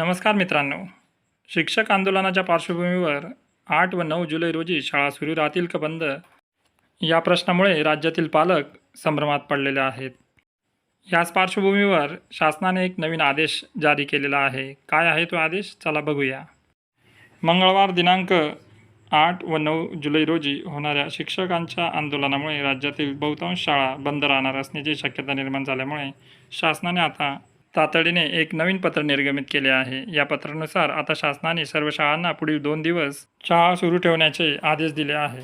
नमस्कार मित्रांनो. शिक्षक आंदोलनाच्या पार्श्वभूमीवर आठ व नऊ जुलै रोजी शाळा सुरू राहतील का बंद? या प्रश्नामुळे राज्यातील पालक संभ्रमात पडलेले आहेत. याच पार्श्वभूमीवर शासनाने एक नवीन आदेश जारी केलेला आहे. काय आहे तो आदेश? चला बघूया. मंगळवार दिनांक आठ व नऊ जुलै रोजी होणाऱ्या शिक्षकांच्या आंदोलनामुळे राज्यातील बहुतांश शाळा बंद राहणार असण्याची शक्यता निर्माण झाल्यामुळे शासनाने आता तातडीने एक नवीन पत्र निर्गमित केले आहे. या पत्रानुसार आता शासनाने सर्व शाळांना पुढील दोन दिवस शाळा सुरू ठेवण्याचे आदेश दिले आहे.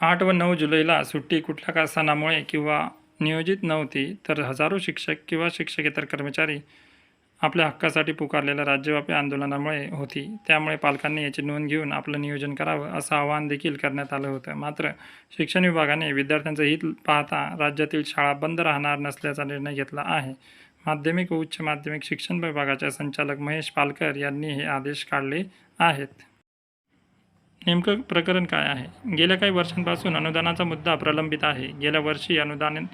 आठ व नऊ जुलैला सुट्टी कुठल्या कारणामुळे किंवा नियोजित नव्हती तर हजारो शिक्षक किंवा शिक्षकेतर कर्मचारी आपल्या हक्कासाठी पुकारलेल्या राज्यव्यापी आंदोलनामुळे होती. त्यामुळे पालकांनी याची नोंद घेऊन आपलं नियोजन करावं असं आवाहन देखील करण्यात आलं होतं. मात्र शिक्षण विभागाने विद्यार्थ्यांचं हित पाहता राज्यातील शाळा बंद राहणार नसल्याचा निर्णय घेतला आहे. माध्यमिक व उच्च माध्यमिक शिक्षण विभागाचे संचालक महेश पालकर यांनी हे आदेश काढले आहेत. नेमकं प्रकरण काय आहे? गेल्या काही वर्षांपासून अनुदानाचा मुद्दा प्रलंबित आहे. गेल्या वर्षी अनुदान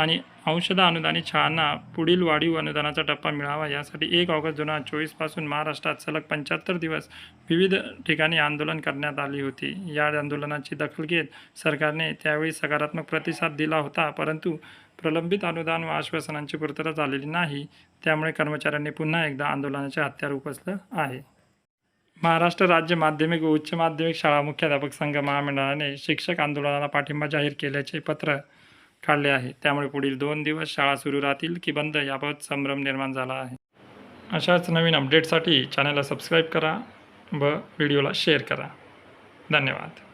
आणि औषध अनुदानित शाळांना पुढील वाढीव अनुदानाचा टप्पा मिळावा. यासाठी एक ऑगस्ट दोन हजार चोवीसपासून महाराष्ट्रात सलग पंच्याहत्तर दिवस विविध ठिकाणी आंदोलन करण्यात आली होती. या आंदोलनाची दखल घेत सरकारने त्यावेळी सकारात्मक प्रतिसाद दिला होता परंतु प्रलंबित अनुदान व आश्वासनांची पूर्तता झालेली नाही. त्यामुळे कर्मचाऱ्यांनी पुन्हा एकदा आंदोलनाचे हत्यार उपसलं आहे. महाराष्ट्र राज्य माध्यमिक व उच्च माध्यमिक शाळा मुख्याध्यापक संघ महामंडळाने शिक्षक आंदोलनाला पाठिंबा जाहीर केल्याचे पत्र काढले आहे. त्यामुळे पुढील दोन दिवस शाळा सुरू राहतील की बंद याबाबत संभ्रम निर्माण झाला आहे. अशाच नवीन अपडेटसाठी चॅनलला सबस्क्राईब करा व व्हिडिओला शेअर करा. धन्यवाद.